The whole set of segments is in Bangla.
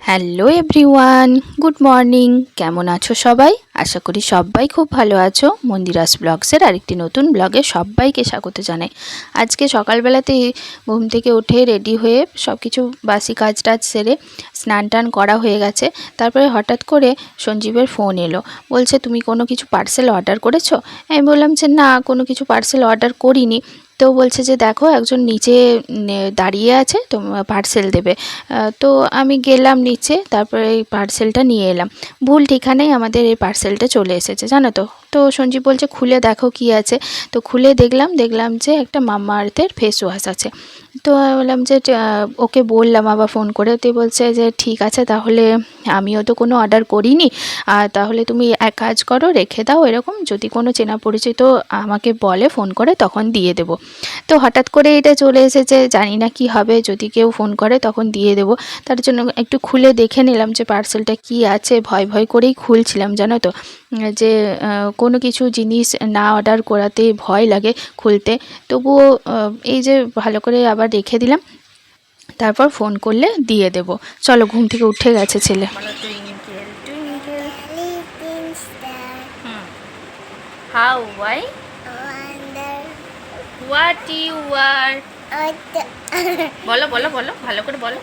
Hello everyone, good morning. কেমন আছো সবাই? আশা করি সবাই খুব ভালো আছো। মন্দিরাস ব্লগসের আরেকটি নতুন ব্লগে সবাইকে স্বাগত জানাই। আজকে সকালবেলাতে ঘুম থেকে উঠে রেডি হয়ে সব কিছু বাসি কাজ টাজ সেরে স্নান টান করা হয়ে গেছে। তারপরে হঠাৎ করে সঞ্জীবের ফোন এলো। বলছে, তুমি কোনো কিছু পার্সেল অর্ডার করেছ? আমি বললাম যে, না, কোনো কিছু পার্সেল অর্ডার করিনি। তো বলছে যে, দেখো, একজন নিচে দাঁড়িয়ে আছে, তো পার্সেল দেবে। তো আমি গেলাম নিচে, তারপরে এই পার্সেলটা নিয়ে এলাম। ভুল ঠিকানায় আমাদের এই পার্সেলটা চলে এসেছে, জানো তো? তো সঞ্জীব বলছে, খুলে দেখো কি আছে। তো খুলে দেখলাম দেখলাম যে একটা মামা আর্থের ফেস ওয়াশ আছে। তো আমি বললাম যে ওকে বললাম আবার ফোন করে। তো বলছে যে, ঠিক আছে, তাহলে আমিও তো কোনো অর্ডার করিনি। আর তাহলে তুমি এক কাজ করো, রেখে দাও এরকম। যদি কোনো চেনা পরিচিত আমাকে বলে, ফোন করে, তখন দিয়ে দেবো। তো হঠাৎ করে এটা চলে এসেছে, জানি না কি হবে। যদি কেউ ফোন করে, তখন দিয়ে দেবো। তার জন্য একটু খুলে দেখে নিলাম যে, পার্সেলটা কি আছে? ভয় ভয় করেই খুলছিলাম, জানো তো। যে কোনো কিছু জিনিস না অর্ডার করাতে ভয় লাগে খুলতে। তবুও এই যে ভালো করে আবার রেখে দিলাম। তারপর ফোন করলে দিয়ে দেব। চলো ঘুম থেকে উঠে গেছে ছেলে। How I wonder what you are বলো বলো বলো ভালো করে বলো।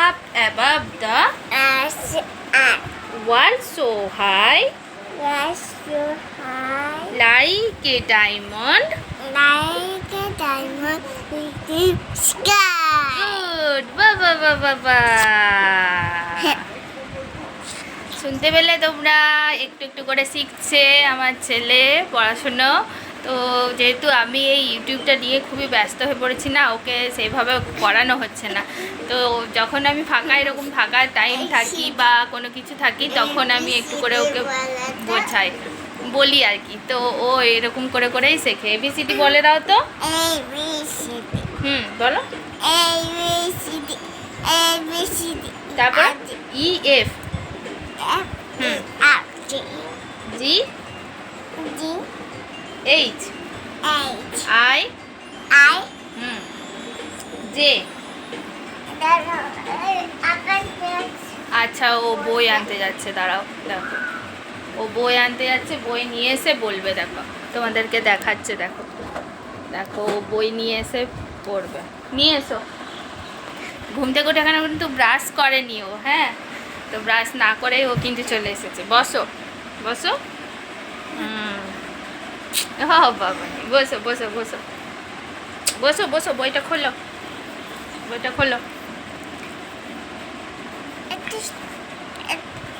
Up above the world so high like a diamond like a diamond. Little sky. Good বাবা বাবা বা শুনতে পেলে তোমরা? একটু একটু করে শিখছে আমার ছেলে পড়াশুনো। তো যেহেতু আমি এই ইউটিউবটা নিয়ে খুবই ব্যস্ত হয়ে পড়েছি না ওকে সেইভাবে করানো হচ্ছে না। তো যখন আমি ফাঁকা এরকম ফাঁকা টাইম থাকি বা কোনো কিছু থাকি তখন আমি একটু করে ওকে বোঝাই বলি আর কি। তো ও এরকম করে করেই শেখে। এবিসিডি বলে দাও তো। হুম বলো। তারপর? E F G G H H I I? হুম জে আচ্ছা ও বই আনতে যাচ্ছে দাঁড়াও দেখো। ও বই আনতে যাচ্ছে বই নিয়ে এসে বলবে দেখো। তোমাদেরকে দেখাচ্ছে দেখো। দেখো ও বই নিয়ে এসে পড়বে। নিয়ে এসো। ঘুম থেকে উঠে এখানে কিন্তু ব্রাশ করেনি ও হ্যাঁ? তো ব্রাশ না করেই ও কিন্তু চলে এসেছে। বসো। বসো। হুম। ও বাবা বসো বসো বসো। বসো বসো বইটা খোলো। বইটা খোলো।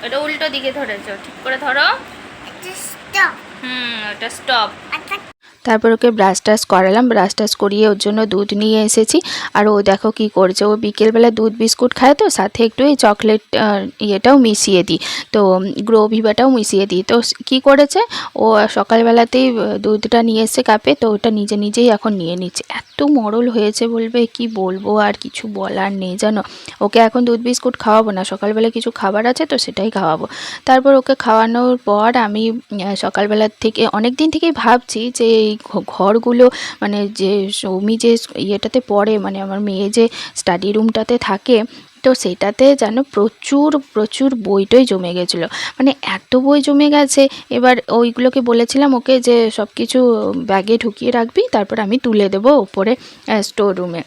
ওটা উল্টো দিকে ধরেছো ঠিক করে ধরো। হুম ওটা স্টপ তারপর ওকে ব্রাশ টাশ করালাম ব্রাশ টাশ করিয়ে ওর জন্য দুধ নিয়ে এসেছি। আর ও দেখো কি করছে, ও বিকেলবেলা দুধ বিস্কুট খায় তো, সাথে একটু এই চকলেট ইয়েটাও মিশিয়ে দিই। তো গ্রো ভিভাটাও মিশিয়ে দিই। তো কি করেছে? ও সকালবেলাতেই দুধটা নিয়ে এসে কাপে, তো ওটা নিজে নিজেই এখন নিয়ে নিচ্ছে। এত মরল হয়েছে বলবে, কি বলব আর কিছু বলার নেই জানো। ওকে এখন দুধ বিস্কুট খাওয়াবো না, সকালবেলা কিছু খাবার আছে তো সেটাই খাওয়াবো। তারপর ওকে খাওয়ানোর পর আমি সকালবেলার থেকে অনেক দিন থেকেই ভাবছি যে এই ঘরগুলো মানে যে সৌমি যে ইয়েটাতে পড়ে মানে আমার মেয়ে যে স্টাডি রুমটাতে থাকে, তো সেটাতে যেন প্রচুর প্রচুর বইটই জমে গেছিল। মানে এত বই জমে গেছে, এবার ওইগুলোকে বলেছিলাম ওকে যে সব কিছু ব্যাগে ঢুকিয়ে রাখবি, তারপর আমি তুলে দেবো ওপরে স্টোর রুমে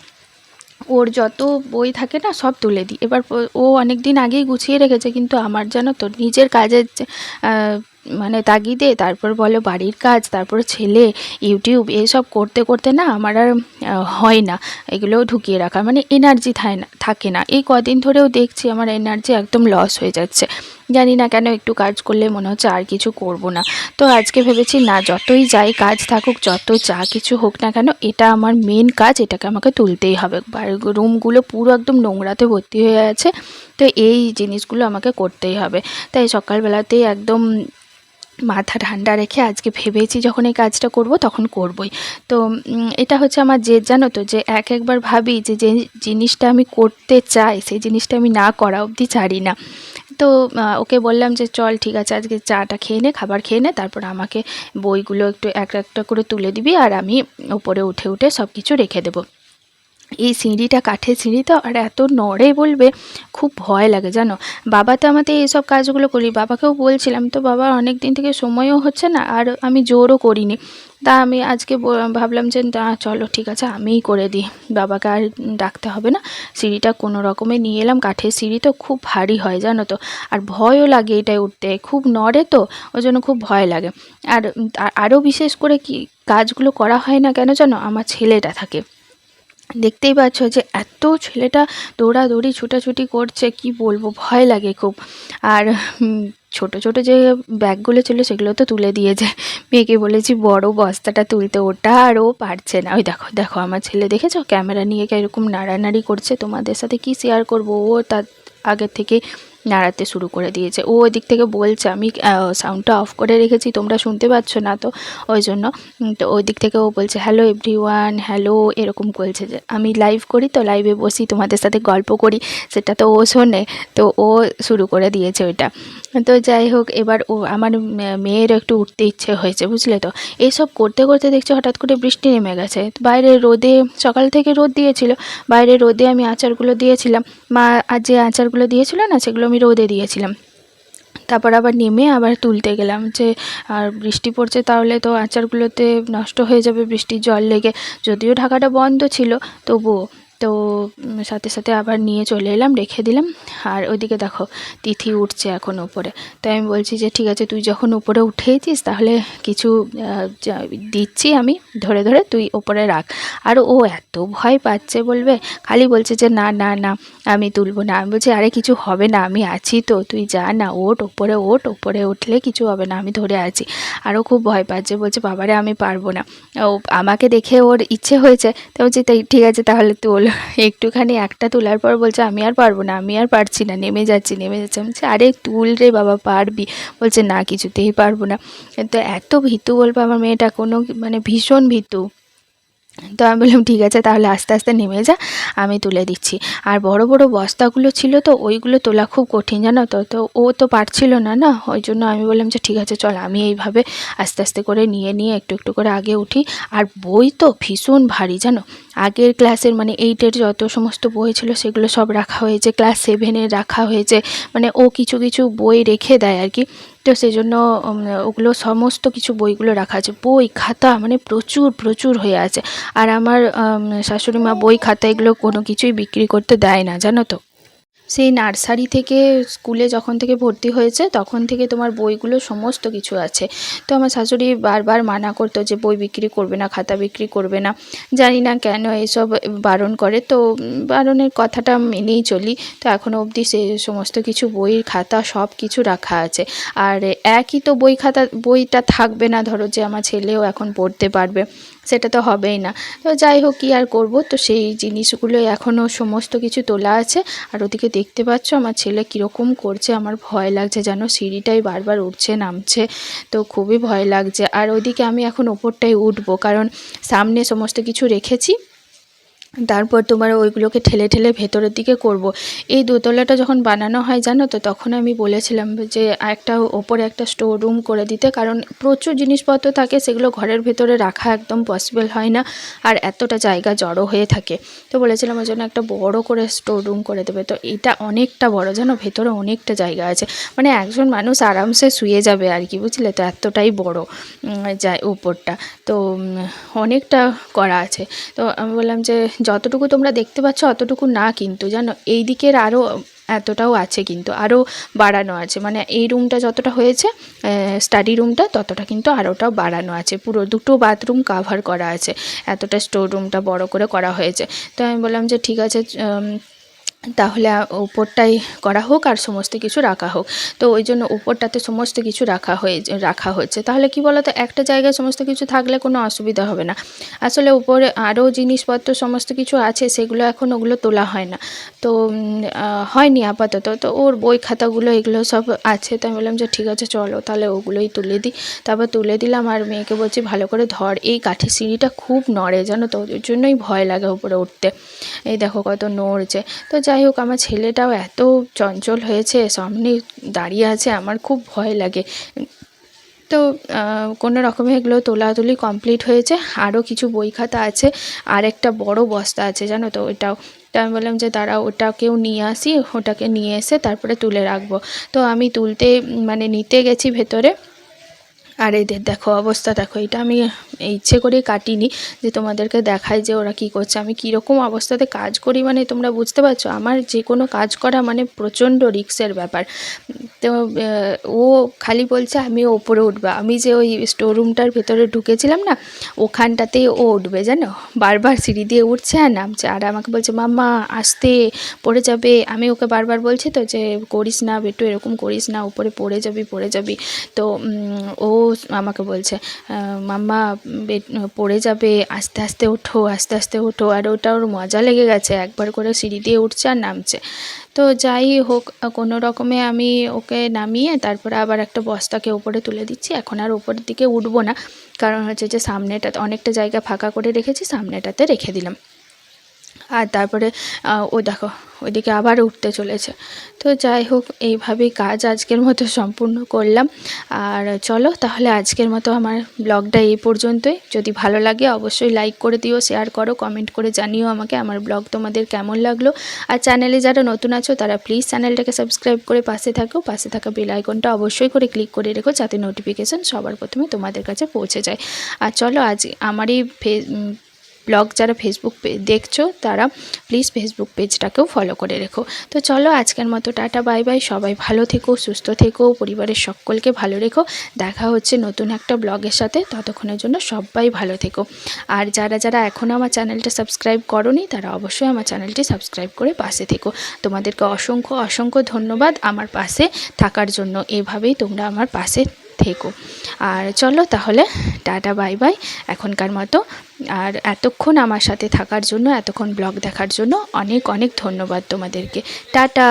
ওর যত বই থাকে না, সব তুলে দিই। এবার ও- অনেক দিন আগেই গুছিয়ে রেখেছে, কিন্তু আমার যেন তো নিজের কাজের মানে তাগিদে, তারপর বলো বাড়ির কাজ, তারপর ছেলে, ইউটিউব, এসব করতে করতে না আমার আর হয় না। এগুলো ঢুকিয়ে রাখা মানে এনার্জি থাকে না থাকে না। এই কদিন ধরেও দেখছি আমার এনার্জি একদম লস হয়ে যাচ্ছে। জানি না কেন একটু কাজ করলে মনে হচ্ছে আর কিছু করব না। তো আজকে ভেবেছি, না, যতই যাই কাজ থাকুক, যত যা কিছু হোক না কেন, এটা আমার মেন কাজ, এটাকে আমাকে তুলতেই হবে। রুমগুলো পুরো একদম নোংরাতে ভর্তি হয়ে আছে, তো এই জিনিসগুলো আমাকে করতেই হবে। তাই সকালবেলাতেই একদম মাথা ঠান্ডা রেখে আজকে ভেবেছি যখন এই কাজটা করব তখন করবই। তো এটা হচ্ছে আমার যে জানো তো? যে এক একবার ভাবি যে যে জিনিসটা আমি করতে চাই, সেই জিনিসটা আমি না করা অবধি ছাড়ি না। তো ওকে বললাম যে, চল ঠিক আছে, আজকে চাটা খেয়ে নে, খাবার খেয়ে নে, তারপর আমাকে বইগুলো একটু এক একটা করে তুলে দিবি, আর আমি ওপরে উঠে উঠে সব কিছু রেখে দেবো। এই সিঁড়িটা কাঠের সিঁড়ি তো, আর এত নড়ে বলবে, খুব ভয় লাগে, জানো? বাবা তো আমাদের এইসব কাজগুলো করি, বাবাকেও বলছিলাম, তো বাবা অনেক দিন থেকে সময়ও হচ্ছে না, আর আমি জোরও করিনি। তা আমি আজকে ভাবলাম যে, না, চলো, ঠিক আছে, আমিই করে দিই। বাবাকে আর ডাকতে হবে না, সিঁড়িটা কোনো রকমে নিয়ে এলাম, কাঠের সিঁড়ি তো খুব ভারী হয়, জানো তো? আর ভয়ও লাগে এটাই উঠতে, খুব নড়ে তো, ওই জন্য খুব ভয় লাগে। আর, আর- আরও বিশেষ করে কি কাজগুলো করা হয় না কেন জানো? আমার ছেলেটা থাকে। দেখতেই পাচ্ছ যে এত ছেলেটা দৌড়াদৌড়ি, ছুটাছুটি করছে, কি বলব, ভয় লাগে খুব। আর ছোট ছোট যে ব্যাগগুলো ছিল সেগুলো তো তুলে দিয়েছে মেয়েকে বলেছি, বড় বস্তাটা তুলতে, ওটা আর ও পারছে না। ওই দেখো দেখো, আমার ছেলে দেখেছ? ক্যামেরা নিয়ে এরকম নাড়ানাড়ি করছে। তোমাদের সাথে কি শেয়ার করব? ও তার আগের থেকে নাড়াতে শুরু করে দিয়েছে। ও ওই দিক থেকে বলছে, আমি সাউন্ডটা অফ করে রেখেছি, তোমরা শুনতে পাচ্ছ না তো? ওই জন্য তো ওই দিক থেকে ও বলছে হ্যালো এভরি ওয়ান হ্যালো এরকম বলছে যে, আমি লাইভ করি তো লাইভে বসি, তোমাদের সাথে গল্প করি, সেটা তো ও শোনে। তো ও শুরু করে দিয়েছে ওইটা। তো যাই হোক, এবার ও, আমার মেয়ের একটু উঠতে ইচ্ছে হয়েছে, বুঝলে তো? এইসব করতে করতে দেখছি হঠাৎ করে বৃষ্টি নেমে গেছে। বাইরে রোদে, সকাল থেকে রোদ দিয়েছিল, বাইরে রোদে আমি আচারগুলো দিয়েছিলাম। মা আর যে আচারগুলো দিয়েছিল না, সেগুলো আমি রোদে দিয়েছিলাম। তারপর আবার নেমে আবার তুলতে গেলাম যে, আর বৃষ্টি পড়ছে তাহলে তো আচারগুলোতে নষ্ট হয়ে যাবে, বৃষ্টির জল লেগে। যদিও ঢাকাটা বন্ধ ছিল, তবুও তো সাথে সাথে আবার নিয়ে চলে এলাম, রেখে দিলাম। আর ওইদিকে দেখো, তিথি উঠছে এখন উপরে। তো আমি বলছি যে, ঠিক আছে, তুই যখন উপরে উঠেছিস, তাহলে কিছু দিচ্ছি আমি, ধরে ধরে তুই ওপরে রাখ। আর ও এত ভয় পাচ্ছে বলবে, খালি বলছে যে, না না না, আমি তুলবো না। আমি বলছি, আরে, কিছু হবে না, আমি আছি তো, তুই যা, না ওট ওপরে ওঠ ওপরে উঠলে কিছু হবে না, আমি ধরে আছি। আরও খুব ভয় পাচ্ছে, বলছে, বাবারে, আমি পারব না। ও আমাকে দেখে ওর ইচ্ছে হয়েছে, তো বলছি, তাই, ঠিক আছে, তাহলে তোল। একটুখানি একটা তোলার পর বলছে, আমি আর পারব না, আমি আর পারছি না, নেমে যাচ্ছি নেমে যাচ্ছি। আমি বলছি, আরে তুল রে বাবা, পারবি? বলছে, না, কিছুতেই পারব না। তো এত ভীতু বলব আমার মেয়েটা, কোনো মানে ভীষণ ভীতু। তো আমি বললাম, ঠিক আছে, তাহলে আস্তে আস্তে নেমে যা, আমি তুলে দিচ্ছি। আর বড় বড় বস্তাগুলো ছিল তো, ওইগুলো তোলা খুব কঠিন, জানো তো? তো ও তো পারছিল না না? ওই জন্য আমি বললাম যে, ঠিক আছে, চল, আমি এইভাবে আস্তে আস্তে করে নিয়ে নিয়ে একটু একটু করে আগে উঠি। আর বই তো ভীষণ ভারী, জানো? আগের ক্লাসের মানে এইটের যত সমস্ত বই ছিল, সেগুলো সব রাখা হয়েছে, ক্লাস সেভেনের রাখা হয়েছে। মানে ও কিছু কিছু বই রেখে দেয় আর কি। তো সেই জন্য ওগুলো সমস্ত কিছু বইগুলো রাখা আছে। বই, খাতা মানে প্রচুর প্রচুর হয়ে আছে। আর আমার শাশুড়ি মা বই, খাতা এগুলো কোনো কিছুই বিক্রি করতে দেয় না, জানো তো? সেই নার্সারি থেকে স্কুলে যখন থেকে ভর্তি হয়েছে, তখন থেকে তোমার বইগুলো সমস্ত কিছু আছে। তো আমার শাশুড়ি বারবার মানা করতো যে, বই বিক্রি করবে না, খাতা বিক্রি করবে না। জানি না কেন এসব বারণ করে। তো বারণের কথাটা মেনেই চলি। তো এখনও অবধি সে সমস্ত কিছু বইয়ের খাতা সব কিছু রাখা আছে। আর একই তো বই খাতা, বইটা থাকবে না, ধরো যে আমার ছেলেও এখন পড়তে পারবে। সেটা তো হবেই না। তো যাই হোক, কী আর করব? তো সেই জিনিসগুলো এখনও সমস্ত কিছু তোলা আছে। আর ওদিকে দেখতে পাচ্ছ? আমার ছেলে কীরকম করছে? আমার ভয় লাগছে যেন সিঁড়িটাই বারবার উঠছে, নামছে। তো খুবই ভয় লাগছে। আর ওইদিকে আমি এখন ওপরটাই উঠবো। কারণ সামনে সমস্ত কিছু রেখেছি। তারপর তোমার ওইগুলোকে ঠেলে ঠেলে ভেতরের দিকে করব। এই দোতলাটা যখন বানানো হয়, জানো তো, তখন আমি বলেছিলাম যে একটা ওপরে একটা স্টোর রুম করে দিতে, কারণ প্রচুর জিনিসপত্র থাকে, সেগুলো ঘরের ভেতরে রাখা একদম পসিবল হয় না, আর এতটা জায়গা জড়ো হয়ে থাকে। তো বলেছিলাম ওই জন্য একটা বড় করে স্টোর রুম করে দেবে। তো এটা অনেকটা বড়, জানো, ভেতরে অনেকটা জায়গা আছে। মানে একজন মানুষ আরামসে শুয়ে যাবে আর কি, বুঝলে? তো এতটাই বড় যায় উপরটা তো অনেকটা করা আছে। তো আমি বললাম যে যতটুকু তোমরা দেখতে পাচ্ছ, অতটুকু না কিন্তু, জানো? এই দিকের আরও এতটাও আছে কিন্তু আরও বাড়ানো আছে। মানে এই রুমটা যতটা হয়েছে স্টাডি রুমটা, ততটা কিন্তু আরোটাও বাড়ানো আছে। পুরো দুটো বাথরুম কাভার করা আছে। এতটা স্টোর রুমটা বড় করে করা হয়েছে। তো আমি বললাম যে, ঠিক আছে তাহলে ওপরটাই করা হোক আর সমস্ত কিছু রাখা হোক। তো ওই জন্য ওপরটাতে সমস্ত কিছু রাখা হয়ে, রাখা হচ্ছে। তাহলে কি বলো তো একটা জায়গায় সমস্ত কিছু থাকলে কোনো অসুবিধা হবে না। আসলে উপরে আরও জিনিসপত্র সমস্ত কিছু আছে, সেগুলো এখন ওগুলো তোলা হয় না। তো হয়নি আপাতত। তো ওর বই খাতাগুলো এগুলো সব আছে, তো আমি বললাম যে ঠিক আছে, চলো তাহলে ওগুলোই তুলে দিই। তারপর তুলে দিলাম আর মেয়েকে বলছি, ভালো করে ধর, এই কাঠের সিঁড়িটা খুব নড়ে জানো তো, ওই জন্যই ভয় লাগে উপরে উঠতে। এই দেখো কত নড়ছে। তো যাই হোক, আমার ছেলেটাও এত চঞ্চল হয়েছে, সামনে দাঁড়িয়ে আছে, আমার খুব ভয় লাগে। তো কোনো রকমে এগুলো তোলাতুলি কমপ্লিট হয়েছে। আরও কিছু বই খাতা আছে, আর একটা বড় বস্তা আছে, জানো তো ওটাও তা আমি বললাম যে, দাঁড়া, ওটাকেও নিয়ে আসি, ওটাকে নিয়ে এসে তারপরে তুলে রাখব। তো আমি তুলতে মানে নিতে গেছি ভেতরে। আর এদের দেখো, অবস্থা, দেখো এটা আমি ইচ্ছে করে কাটিনি যে তোমাদেরকে দেখায় যে ওরা কি করছে। আমি কীরকম অবস্থাতে কাজ করি মানে তোমরা বুঝতে পারছ? আমার যে কোনো কাজ করা মানে প্রচণ্ড রিক্সের ব্যাপার। তো ও খালি বলছে, আমি ওপরে উঠবো। আমি যে ওই স্টোর রুমটার ভেতরে ঢুকেছিলাম না, ওখানটাতেই ও উঠবে, জানো? বারবার সিঁড়ি দিয়ে উঠছে আর নামছে। আর আমাকে বলছে, মাম্মা, আসতে পড়ে যাবে। আমি ওকে বারবার বলছি তো যে, করিস না বেটু, এরকম করিস না, উপরে পড়ে যাবি পড়ে যাবি। তো ও আমাকে বলছে মাম্মা পড়ে যাবে, আস্তে আস্তে ওঠো, আস্তে আস্তে ওঠো। আর ওটা ওর মজা লেগে গেছে। একবার করে সিঁড়ি দিয়ে উঠছে আর নামছে। তো যাই হোক, কোনো রকমে আমি ওকে নামিয়ে তারপরে আবার একটা বস্তাকে ওপরে তুলে দিচ্ছি। এখন আর ওপরের দিকে উঠবো না। কারণ হচ্ছে যে সামনেটাতে অনেকটা জায়গা ফাঁকা করে রেখেছি, সামনেটাতে রেখে দিলাম। আর তারপরে ও দেখো, ওইদিকে আবার উঠতে চলেছে। তো যাই হোক, এইভাবেই কাজ আজকের মতো সম্পূর্ণ করলাম। আর চলো, তাহলে আজকের মতো আমার ব্লগটা এই পর্যন্তই। যদি ভালো লাগে, অবশ্যই লাইক করে দিও শেয়ার করো কমেন্ট করে জানিও আমাকে, আমার ব্লগ তোমাদের কেমন লাগল। আর চ্যানেলে যারা নতুন আছো, তারা প্লিজ চ্যানেলটাকে সাবস্ক্রাইব করে পাশে থাকো। পাশে থাকা বেল আইকনটা অবশ্যই করে ক্লিক করে রেখো, যাতে নোটিফিকেশান সবার প্রথমে তোমাদের কাছে পৌঁছে যায়। আর চলো, আজ আমারই ফে ব্লগ যারা ফেসবুক দেখছ, তারা প্লিজ ফেসবুক পেজটাকেও ফলো করে রেখো। তো চলো আজকের মতো টাটা বাই বাই সবাই ভালো থেকো, সুস্থ থেকো, পরিবারের সকলকে ভালো রেখো। দেখা হচ্ছে নতুন একটা ব্লগের সাথে। ততক্ষণের জন্য সবাই ভালো থেকো। আর যারা যারা এখনও আমার চ্যানেলটা সাবস্ক্রাইব করনি, তারা অবশ্যই আমার চ্যানেলটি সাবস্ক্রাইব করে পাশে থেকো। তোমাদেরকে অসংখ্য অসংখ্য ধন্যবাদ আমার পাশে থাকার জন্য। এভাবেই তোমরা আমার পাশে থেকো। আর চলো তাহলে, টাটা, বাই বাই এখনকার মতো। আর এতক্ষণ আমার সাথে থাকার জন্য, এতক্ষণ ব্লগ দেখার জন্য অনেক অনেক ধন্যবাদ তোমাদেরকে। টাটা!